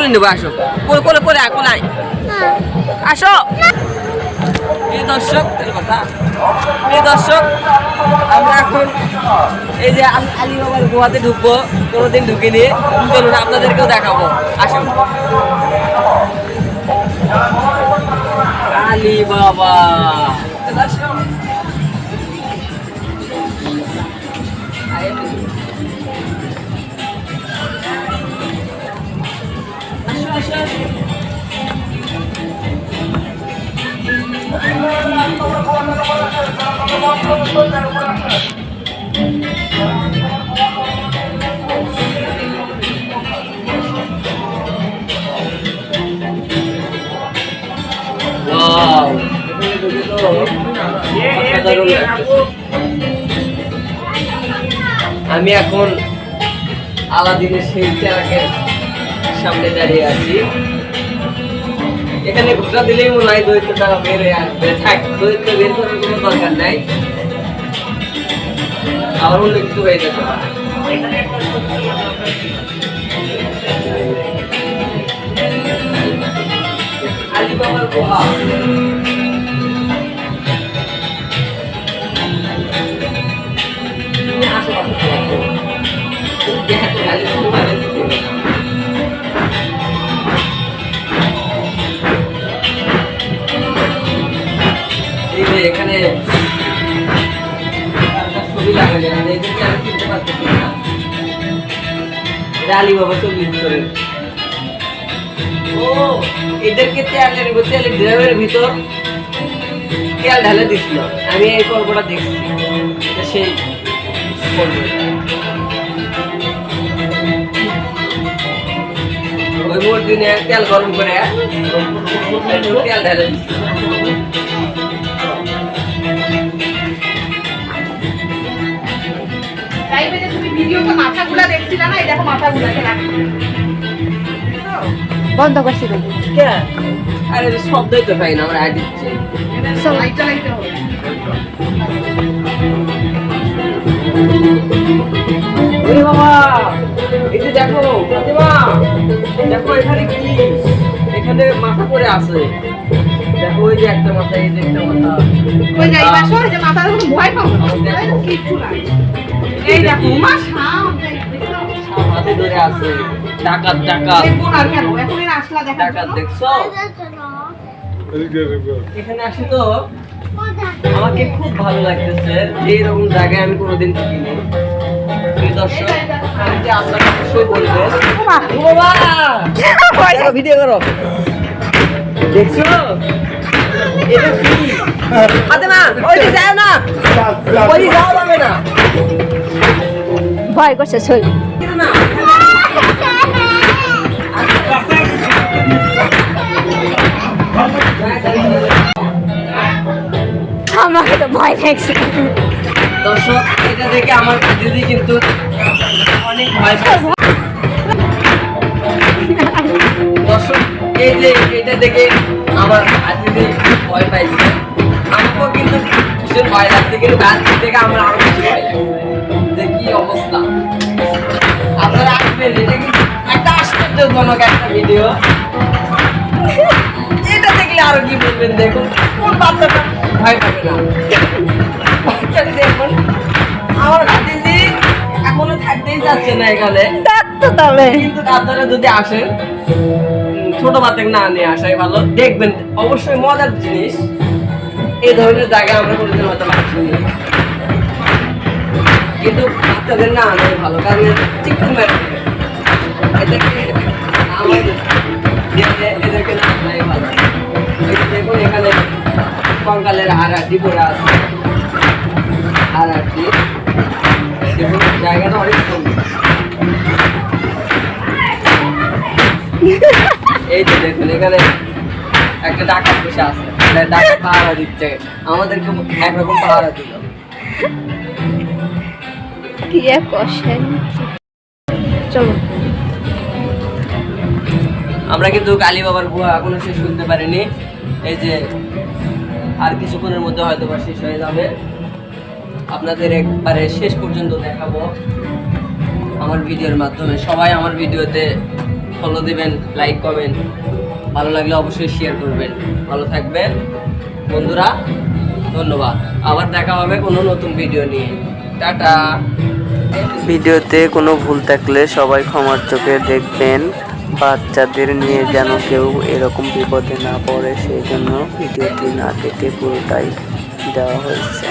কোলে নেব আসো। কোলে কোলে কোলে আয়, কোলে আসো। প্রিয় দর্শক কথা। প্রিয় দর্শক আমরা এখন এই যে আলী বাবার গুহাতে ঢুকবো কোনোদিন ঢুকিনি। চলুন আপনাদেরকেও দেখাবো। আসুন। আলী বাবা আমি এখন আলাদিনের সেই চারাকের সামনে দাঁড়িয়ে আছি। এখানে ঘোষণা দিলেই মনে হয় দৈত্য টাকা বের হয়ে আসবে। থাক দরিদ্র বের করার কোনো দরকার নাই। আবার অন্য কিছু হয়ে যেতে পারে আলিবাবার এখানে ছবি লাগালে আমি না। চল্লিশ বছরের। ও, এদেরকে তেলের তেলের ড্রামের ভিতর তেল ঢালে দিছিল। আমি এই পর্বটা দেখছি। সেই। ওই মূর্তিনে তেল গরম করে, তেল ঢালে দিছিল। যে তুমি মাথাগুলা দেখছিলে না? এই দেখো মাথাগুলাকে বন্ধ করছি কে? আরে শব্দই তো পাই না আমরা আই দিচ্ছি লাইট জ্বালাইতে হবে। ওরে বাবা এই যে দেখো প্রতিমা দেখো এখানে কি? এখানে মাথা পড়ে আছে। দেখো ওই যে একটা মাথা এই যে একটা মাথা। ওই বাসো যে কোনো ভয় পাবো না। কিচ্ছু নাই এই দেখো মা সাপ সাপ হাতে ধরে আছে ডাকাত ডাকাত আর কেন এখন আসলা দেখা ডাকাত দেখছ? এখানে আসি তো। আমাকে খুব ভালো লাগতেছে যে এরকম জায়গায় আমি কোনোদিন থাকিনি। দর্শক আপনাকে অবশ্যই ভিডিও করো। দেখছ? এটা কি? হাতে মা ওই যে যাও না। ওই যাওয়া যাবে না। ভয় করছে না আমাকে তো ভয় লাগছে। দর্শক, এটা দেখে আমার দিদি কিন্তু অনেক ভয় দর্শক, এই যে এটা দেখে আমার দিদি ভয় পাইছে। আমাকেও কিন্তু ভীষণ ভয় লাগছে, কিন্তু গাছ দেখে আমার আশ্চর্যজনক একটা ভিডিও এটা দেখলে আরও কি বলবেন দেখুন কোন বাচ্চাটা? ভয় পাবে না। বাচ্চাটা দেখুন আমার ভাতিজি এখনও থাকতেই যাচ্ছে না এখানে। তবে কিন্তু আপনারা যদি আসেন ছোট বাচ্চা না নিয়ে আসাই ভালো। দেখবেন অবশ্যই মজার জিনিস। এই ধরনের জায়গায় আমরা কোনোদিন হয়তো আসিনি কিন্তু বাচ্চাদের না আনাই ভালো কারণ চিকুন দেবে। এদেরকে না এখানে কঙ্কালের হাড় হাড্ডি পড়ে আছে হাড় হাড্ডি দেখুন জায়গাটা অনেক সুন্দর এখানে একটা ডাকাত বসে আছে ডাকাত পাহারা দিচ্ছে আমাদেরকে একরকম পাহারা দিল চলো। আমরা কিন্তু কালী বাবার গুহা এখনও শেষ করতে পারিনি। এই যে আর কিছুক্ষণের মধ্যে হয়তো বা শেষ হয়ে যাবে। আপনাদের একবারে শেষ পর্যন্ত দেখাবো আমার ভিডিওর মাধ্যমে। সবাই আমার ভিডিওতে ফলো দিবেন লাইক কমেন্ট ভালো লাগলে অবশ্যই শেয়ার করবেন। ভালো থাকবেন। বন্ধুরা, ধন্যবাদ। আবার দেখা হবে কোনো নতুন ভিডিও নিয়ে। টাটা। ভিডিওতে কোনো ভুল থাকলে সবাই ক্ষমার চোখে দেখবেন। বাচ্চাদের নিয়ে যেন কেউ এরকম বিপদে না পড়ে সেই জন্য ভিডিওটি না কেটে পুরোটাই দেওয়া হয়েছে।